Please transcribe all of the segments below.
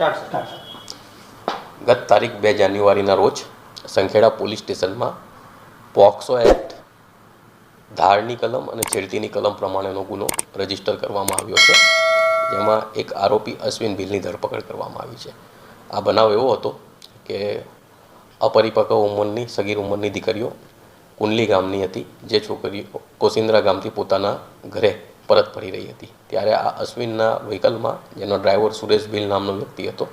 ગત તારીખ બે જાન્યુઆરીના રોજ સંખેડા પોલીસ સ્ટેશનમાં પોક્સો એક્ટ ધારની કલમ અને છેડતીની કલમ પ્રમાણેનો ગુનો રજિસ્ટર કરવામાં આવ્યો છે. જેમાં એક આરોપી અશ્વિન ભીલની ધરપકડ કરવામાં આવી છે. આ બનાવ એવો હતો કે અપરિપક્વ ઉંમરની સગીર ઉંમરની દીકરીઓ કુંડલી ગામની હતી. જે છોકરીઓ કોસિન્દ્રા ગામથી પોતાના ઘરે પરત ફરી રહી હતી. ત્યારે આ અશ્વિનના વ્હીકલમાં, જેનો ડ્રાઈવર સુરેશ ભીલ નામનો વ્યક્તિ હતો,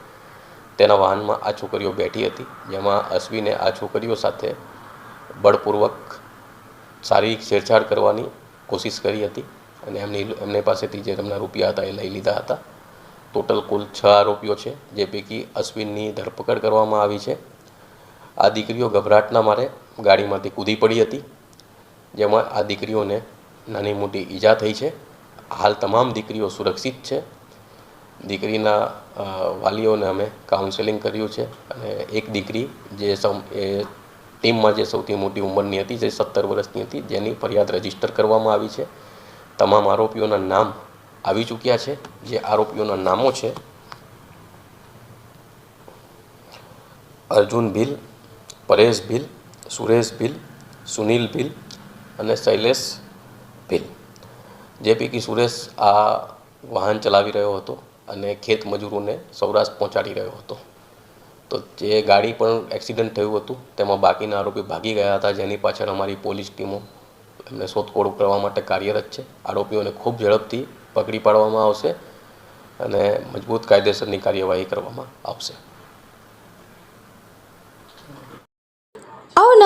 તેના વાહનમાં આ છોકરીઓ બેઠી હતી, જેમાં અશ્વિને આ છોકરીઓ સાથે બળપૂર્વક શારીરિક છેડછાડ કરવાની કોશિશ કરી હતી અને એમની એમની પાસેથી જે તેમના રૂપિયા હતા એ લઈ લીધા હતા. ટોટલ કુલ છ આરોપીઓ છે, જે પૈકી અશ્વિનની ધરપકડ કરવામાં આવી છે. આ દીકરીઓ ગભરાટના મારે ગાડીમાંથી કૂદી પડી હતી, જેમાં આ દીકરીઓને નાની મોટી ઈજા થઈ છે. હાલ તમામ દીકરીઓ સુરક્ષિત છે. દીકરીના વાલીઓને અમે કાઉન્સેલિંગ કર્યું છે અને એક દીકરી જે સૌ, એ ટીમમાં જે સૌથી મોટી ઉંમરની હતી, જે સત્તર વર્ષની હતી, જેની ફરિયાદ રજિસ્ટર કરવામાં આવી છે. તમામ આરોપીઓના નામ આવી ચૂક્યા છે. જે આરોપીઓના નામો છે, અર્જુન ભીલ, પરેશ ભીલ, સુરેશ ભીલ, સુનિલ ભીલ અને શૈલેષ ભીલ. જે પૈકી સુરેશ આ વાહન ચલાવી રહ્યો હતો અને ખેત મજૂરોને સૌરાષ્ટ્ર પહોંચાડી રહ્યો હતો. તો જે ગાડી પણ એક્સિડન્ટ થયું હતું, તેમાં બાકીના આરોપી ભાગી ગયા હતા, જેની પાછળ અમારી પોલીસ ટીમો એમને શોધખોળ કરવા માટે કાર્યરત છે. આરોપીઓને ખૂબ ઝડપથી પકડી પાડવામાં આવશે અને મજબૂત કાયદેસરની કાર્યવાહી કરવામાં આવશે.